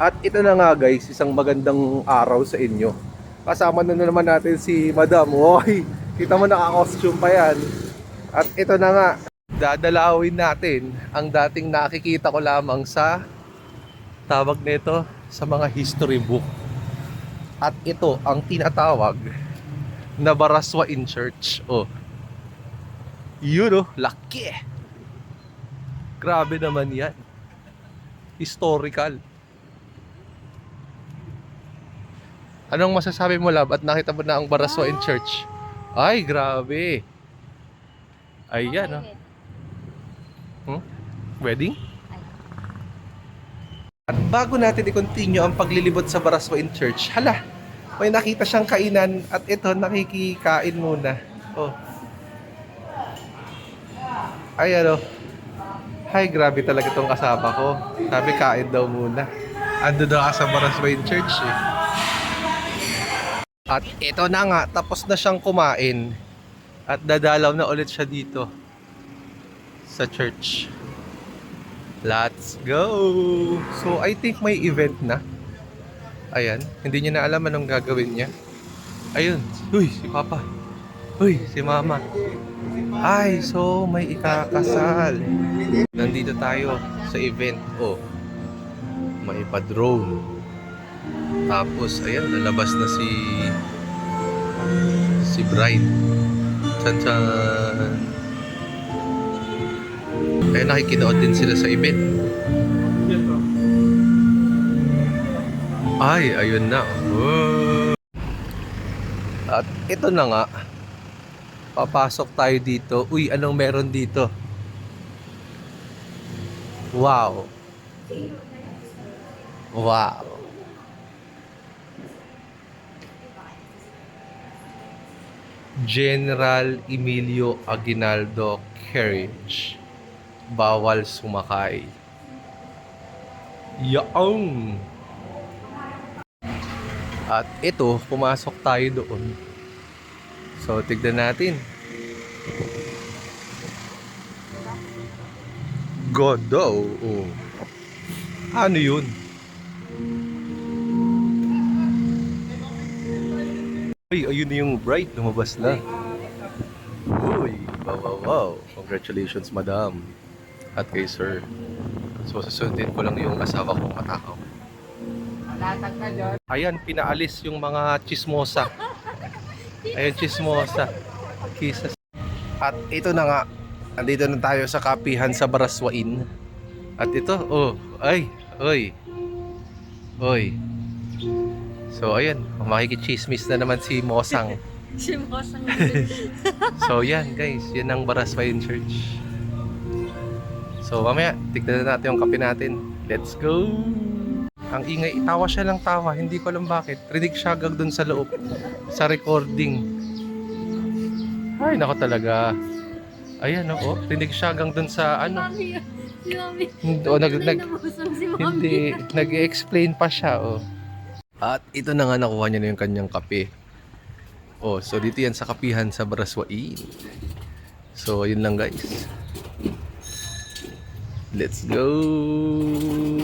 At ito na nga guys, isang magandang araw sa inyo. Kasama na naman natin si Madam. Hoy, kita mo naka-costume pa yan. At ito na nga, dadalawin natin ang dating nakikita ko lamang sa tawag nito sa mga history book. At ito ang tinatawag na Baraswa in Church. Oh. Yun oh, laki. Grabe naman yan. Historical. Anong masasabi mo, Lab? At nakita mo na ang Baraswa in Church? Ay, grabe. Ayan, oh. Hmm? Wedding? At bago natin i-continue ang paglilibot sa Baraswa in Church, hala, may nakita siyang kainan at ito, nakikikain muna. Oh. Ay, ano. Ay, grabe talaga itong kasama ko. Sabi, kain daw muna. Ando daw sa Baraswa in Church eh. At ito na nga, tapos na siyang kumain. At dadalaw na ulit siya dito sa church. Let's go! So, I think may event na. Ayan, hindi niya na alam anong gagawin niya. Ayun, uy, si Papa. Uy, si Mama. Ay, so may ikakasal. Nandito tayo sa event. Oh, may pa-drone. Tapos, ayan, lalabas na si si bride. Chan chan. Kaya nakikinood din sila sa event. Ay, ayun na. Oh. At ito na nga. Papasok tayo dito. Uy, anong meron dito? Wow. Wow. General Emilio Aguinaldo Carriage. Bawal sumakay. Yaong! At ito, pumasok tayo doon. So, tignan natin. Godo. Oh. Ano yun? Uy, ayun na yung bride. Lumabas na. Uy, wow, wow, wow. Congratulations, madam. At kay sir. So, susundin ko lang yung asawa kong matakaw. Latag na dyan. Ayan, pinaalis yung mga chismosa. Ayan, chismosa. Kisas. At ito na nga, andito na tayo sa kapihan sa Baraswain. At ito, oh, ay, oy. Oy. So, ayan, makikichismis na naman si Mosang. Si Mosang. So, yan guys, yan ang Baraswain Church. So, mamaya, tignan na natin yung kape natin. Let's go! Ang ingay, tawa siya lang tawa. Hindi ko alam bakit. Rinig siya agad dun sa loob. Sa recording. Ay, nako talaga. Ayan, oh. Rinig siya hanggang dun sa ano. Mami, si Mami. Hindi, oh, nag, nag, si hindi, nag-explain pa siya, oh. At ito na nga nakuha niya na yung kanyang kape. Oh, so dito yan sa kapihan sa Baraswain. So, yun lang guys. Let's go!